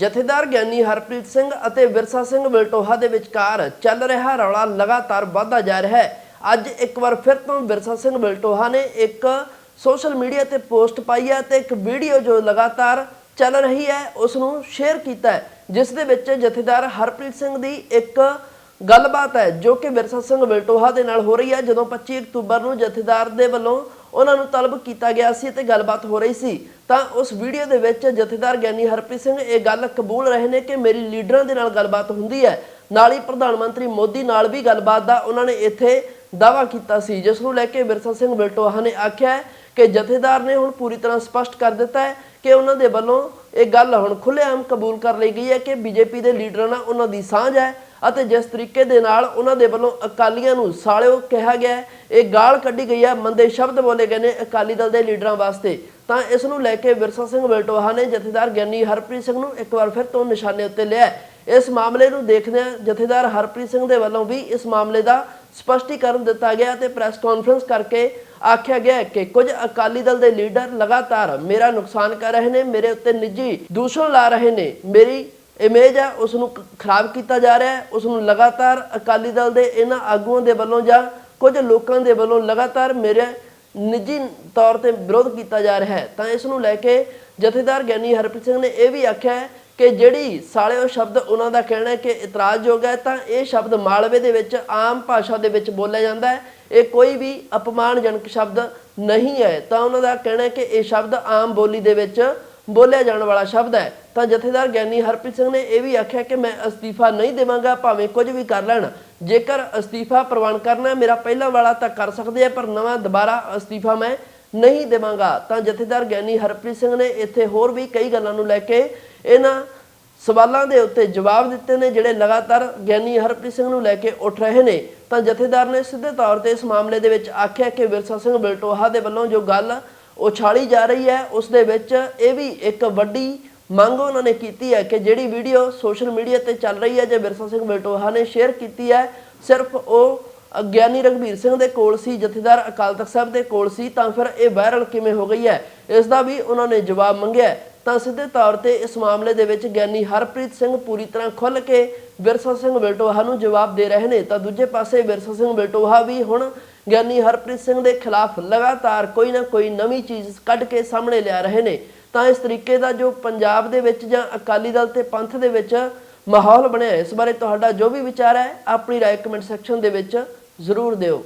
ਜਥੇਦਾਰ ਗਿਆਨੀ ਹਰਪ੍ਰੀਤ ਸਿੰਘ ਅਤੇ ਵਿਰਸਾ ਸਿੰਘ ਬਿਲਟੋਹਾ ਦੇ ਵਿਚਕਾਰ ਚੱਲ ਰਿਹਾ ਰੌਲਾ ਲਗਾਤਾਰ ਵੱਧਦਾ ਜਾ ਰਿਹਾ ਹੈ। ਅੱਜ ਇੱਕ ਵਾਰ ਫਿਰ ਤੋਂ ਵਿਰਸਾ ਸਿੰਘ ਬਿਲਟੋਹਾ ਨੇ ਇੱਕ ਸੋਸ਼ਲ ਮੀਡੀਆ ਤੇ ਪੋਸਟ ਪਾਈ ਹੈ ਤੇ ਇੱਕ ਵੀਡੀਓ ਜੋ ਲਗਾਤਾਰ ਚੱਲ ਰਹੀ ਹੈ, ਉਸ ਨੂੰ ਸ਼ੇਅਰ ਕੀਤਾ ਹੈ, ਜਿਸ ਦੇ ਵਿੱਚ ਜਥੇਦਾਰ ਹਰਪ੍ਰੀਤ ਸਿੰਘ ਦੀ ਇੱਕ ਗੱਲਬਾਤ ਹੈ, ਜੋ ਕਿ ਵਿਰਸਾ ਸਿੰਘ ਬਲਟੋਹਾ ਦੇ ਨਾਲ ਹੋ ਰਹੀ ਹੈ। ਜਦੋਂ 25 ਅਕਤੂਬਰ ਨੂੰ ਜਥੇਦਾਰ ਦੇ ਵੱਲੋਂ ਉਹਨਾਂ ਨੂੰ ਤਲਬ ਕੀਤਾ ਗਿਆ ਸੀ ਤੇ ਗੱਲਬਾਤ ਹੋ ਰਹੀ ਸੀ। ਤਾਂ ਉਸ ਵੀਡੀਓ ਦੇ ਵਿੱਚ ਜਥੇਦਾਰ ਗਿਆਨੀ ਹਰਪ੍ਰੀਤ ਸਿੰਘ ਇਹ ਗੱਲ ਕਬੂਲ ਰਹੇ ਨੇ ਕਿ ਮੇਰੀ ਲੀਡਰਾਂ ਦੇ ਨਾਲ ਗੱਲਬਾਤ ਹੁੰਦੀ ਹੈ। ਨਾਲ ਹੀ ਪ੍ਰਧਾਨ ਮੰਤਰੀ ਮੋਦੀ ਨਾਲ ਵੀ ਗੱਲਬਾਤ ਦਾ ਉਹਨਾਂ ਨੇ ਇੱਥੇ ਦਾਵਾ ਕੀਤਾ ਸੀ, ਜਿਸ ਨੂੰ ਲੈ ਕੇ ਵਿਰਸਾ ਸਿੰਘ ਬਿਲਟੋਹਾ ਨੇ ਆਖਿਆ ਕਿ ਜਥੇਦਾਰ ਨੇ ਹੁਣ ਪੂਰੀ ਤਰ੍ਹਾਂ ਸਪਸ਼ਟ ਕਰ ਦਿੱਤਾ ਹੈ ਕਿ ਉਹਨਾਂ ਦੇ ਵੱਲੋਂ ਇਹ ਗੱਲ ਹੁਣ ਖੁੱਲ੍ਹੇਆਮ ਕਬੂਲ ਕਰ ਲਈ ਗਈ ਹੈ ਕਿ ਬੀਜੇਪੀ ਦੇ ਲੀਡਰਾਂ ਨਾਲ ਉਹਨਾਂ ਦੀ ਸਾਂਝ ਹੈ। ਅਤੇ ਜਿਸ ਤਰੀਕੇ ਦੇ ਨਾਲ ਉਹਨਾਂ ਦੇ ਵੱਲੋਂ ਅਕਾਲੀਆਂ ਨੂੰ ਸਾਲਿਓ ਕਿਹਾ ਗਿਆ ਇਹ ਗਾਲ ਕੱਢੀ ਗਈ ਹੈ, ਮੰਦੇ ਸ਼ਬਦ ਬੋਲੇ ਗਏ ਨੇ ਅਕਾਲੀ ਦਲ ਦੇ ਲੀਡਰਾਂ ਵਾਸਤੇ। ਤਾਂ ਇਸ ਨੂੰ ਲੈ ਕੇ ਵਿਰਸਾ ਸਿੰਘ ਬਲਟੋਹਾ ਨੇ ਜਥੇਦਾਰ ਗਿਆਨੀ ਹਰਪ੍ਰੀਤ ਸਿੰਘ ਨੂੰ ਇੱਕ ਵਾਰ ਫਿਰ ਤੋਂ ਨਿਸ਼ਾਨੇ ਉੱਤੇ ਲਿਆ ਇਸ ਮਾਮਲੇ ਨੂੰ ਦੇਖਦਿਆਂ ਜਥੇਦਾਰ ਹਰਪ੍ਰੀਤ ਸਿੰਘ ਦੇ ਵੱਲੋਂ ਵੀ ਇਸ ਮਾਮਲੇ ਦਾ ਸਪਸ਼ਟੀਕਰਨ ਦਿੱਤਾ ਗਿਆ ਤੇ ਪ੍ਰੈਸ ਕਾਨਫਰੰਸ ਕਰਕੇ ਆਖਿਆ ਗਿਆ ਕਿ ਕੁਝ ਅਕਾਲੀ ਦਲ ਦੇ ਲੀਡਰ ਲਗਾਤਾਰ ਮੇਰਾ ਨੁਕਸਾਨ ਕਰ ਰਹੇ ਨੇ, ਮੇਰੇ ਉੱਤੇ ਨਿੱਜੀ ਦੂਸ਼ਣ ਲਾ ਰਹੇ ਨੇ, ਮੇਰੀ ਇਮੇਜ ਹੈ ਉਸ ਨੂੰ ਖਰਾਬ ਕੀਤਾ ਜਾ ਰਿਹਾ ਹੈ ਉਸ ਨੂੰ ਲਗਾਤਾਰ ਅਕਾਲੀ ਦਲ ਦੇ ਇਹਨਾਂ ਆਗੂਆਂ ਦੇ ਵੱਲੋਂ ਜਾਂ ਕੁਝ ਲੋਕਾਂ ਦੇ ਵੱਲੋਂ ਲਗਾਤਾਰ ਮੇਰੇ ਨਿੱਜੀ ਤੌਰ ਤੇ ਵਿਰੋਧ ਕੀਤਾ ਜਾ ਰਿਹਾ ਹੈ। ਤਾਂ ਇਸ ਨੂੰ ਲੈ ਕੇ ਜਥੇਦਾਰ ਗਿਆਨੀ ਹਰਪ੍ਰੀਤ ਸਿੰਘ ਨੇ ਇਹ ਵੀ ਆਖਿਆ ਹੈ ਕਿ ਜਿਹੜੀ ਸਾਲਿਓ ਸ਼ਬਦ ਉਹਨਾਂ ਦਾ ਕਹਿਣਾ ਹੈ ਕਿ ਇਤਰਾਜ਼ਯੋਗ ਹੈ, ਤਾਂ ਇਹ ਸ਼ਬਦ ਮਾਲਵੇ ਦੇ ਵਿੱਚ ਆਮ ਭਾਸ਼ਾ ਦੇ ਵਿੱਚ ਬੋਲਿਆ ਜਾਂਦਾ ਹੈ। ਇਹ ਕੋਈ ਵੀ ਅਪਮਾਨਜਨਕ ਸ਼ਬਦ ਨਹੀਂ ਹੈ। ਤਾਂ ਉਹਨਾਂ ਦਾ ਕਹਿਣਾ ਹੈ ਕਿ ਇਹ ਸ਼ਬਦ ਆਮ ਬੋਲੀ ਦੇ ਵਿੱਚ ਬੋਲਿਆ ਜਾਣ ਵਾਲਾ ਸ਼ਬਦ ਹੈ। ਤਾਂ ਜਥੇਦਾਰ ਗਿਆਨੀ ਹਰਪ੍ਰੀਤ ਸਿੰਘ ਨੇ ਇਹ ਵੀ ਆਖਿਆ ਕਿ ਮੈਂ ਅਸਤੀਫਾ ਨਹੀਂ ਦੇਵਾਂਗਾ, ਭਾਵੇਂ ਕੁਝ ਵੀ ਕਰ ਲੈਣ। ਜੇਕਰ ਅਸਤੀਫਾ ਪ੍ਰਵਾਨ ਕਰਨਾ ਮੇਰਾ ਪਹਿਲਾਂ ਵਾਲਾ ਤਾਂ ਕਰ ਸਕਦੇ ਆ, ਪਰ ਨਵਾਂ ਦੁਬਾਰਾ ਅਸਤੀਫਾ ਮੈਂ ਨਹੀਂ ਦੇਵਾਂਗਾ। ਤਾਂ ਜਥੇਦਾਰ ਗਿਆਨੀ ਹਰਪ੍ਰੀਤ ਸਿੰਘ ਨੇ ਇੱਥੇ ਹੋਰ ਵੀ ਕਈ ਗੱਲਾਂ ਨੂੰ ਲੈ ਕੇ ਇਹਨਾਂ ਸਵਾਲਾਂ ਦੇ ਉੱਤੇ ਜਵਾਬ ਦਿੱਤੇ ਨੇ, ਜਿਹੜੇ ਲਗਾਤਾਰ ਗਿਆਨੀ ਹਰਪ੍ਰੀਤ ਸਿੰਘ ਨੂੰ ਲੈ ਕੇ ਉੱਠ ਰਹੇ ਨੇ। ਤਾਂ ਜਥੇਦਾਰ ਨੇ ਸਿੱਧੇ ਤੌਰ ਤੇ ਇਸ ਮਾਮਲੇ ਦੇ ਵਿੱਚ ਆਖਿਆ ਕਿ ਵਿਰਸਾ ਸਿੰਘ ਬਲਟੋਹਾ ਦੇ ਵੱਲੋਂ ਜੋ ਗੱਲ ਉਛਾਲੀ ਜਾ ਰਹੀ ਹੈ, ਉਸ ਦੇ ਵਿੱਚ ਇਹ ਵੀ ਇੱਕ ਵੱਡੀ ਮੰਗ ਉਹਨਾਂ ਨੇ ਕੀਤੀ ਹੈ ਕਿ ਜਿਹੜੀ ਵੀਡੀਓ ਸੋਸ਼ਲ ਮੀਡੀਆ ਤੇ ਚੱਲ ਰਹੀ ਹੈ, ਜੇ ਵਿਰਸਾ ਸਿੰਘ ਬਲਟੋਹਾ ਨੇ ਸ਼ੇਅਰ ਕੀਤੀ ਹੈ, ਸਿਰਫ ਉਹ ਗਿਆਨੀ ਰਘਬੀਰ ਸਿੰਘ ਦੇ ਕੋਲ ਸੀ, ਜਥੇਦਾਰ ਅਕਾਲ ਤਖਤ ਸਾਹਿਬ ਦੇ ਕੋਲ ਸੀ, ਤਾਂ ਫਿਰ ਇਹ ਵਾਇਰਲ ਕਿਵੇਂ ਹੋ ਗਈ ਹੈ, ਇਸ ਦਾ ਵੀ ਉਹਨਾਂ ਨੇ ਜਵਾਬ ਮੰਗਿਆ ਤਾਂ ਸਿੱਧੇ ਤੌਰ ਤੇ ਇਸ ਮਾਮਲੇ ਦੇ ਵਿੱਚ ਗਿਆਨੀ ਹਰਪ੍ਰੀਤ ਸਿੰਘ ਪੂਰੀ ਤਰ੍ਹਾਂ ਖੁੱਲ ਕੇ ਵਿਰਸਾ ਸਿੰਘ ਬਲਟੋਹਾ ਨੂੰ ਜਵਾਬ ਦੇ ਰਹੇ ਨੇ। ਤਾਂ ਦੂਜੇ ਪਾਸੇ ਵਿਰਸਾ ਸਿੰਘ ਬਲਟੋਹਾ ਵੀ ਹੁਣ ਗਿਆਨੀ ਹਰਪ੍ਰੀਤ ਸਿੰਘ ਦੇ ਖਿਲਾਫ ਲਗਾਤਾਰ ਕੋਈ ਨਾ ਕੋਈ ਨਵੀਂ ਚੀਜ਼ ਕੱਢ ਕੇ ਸਾਹਮਣੇ ਲਿਆ ਰਹੇ ਨੇ। ਤਾਂ ਇਸ ਤਰੀਕੇ ਦਾ ਜੋ ਪੰਜਾਬ ਦੇ ਵਿੱਚ ਜਾਂ ਅਕਾਲੀ ਦਲ ਤੇ ਪੰਥ ਦੇ ਵਿੱਚ ਮਾਹੌਲ ਬਣਿਆ, ਇਸ ਬਾਰੇ ਤੁਹਾਡਾ ਜੋ ਵੀ ਵਿਚਾਰ ਹੈ, ਆਪਣੀ ਰਾਏ ਕਮੈਂਟ ਸੈਕਸ਼ਨ ਦੇ ਵਿੱਚ ਜ਼ਰੂਰ ਦਿਓ।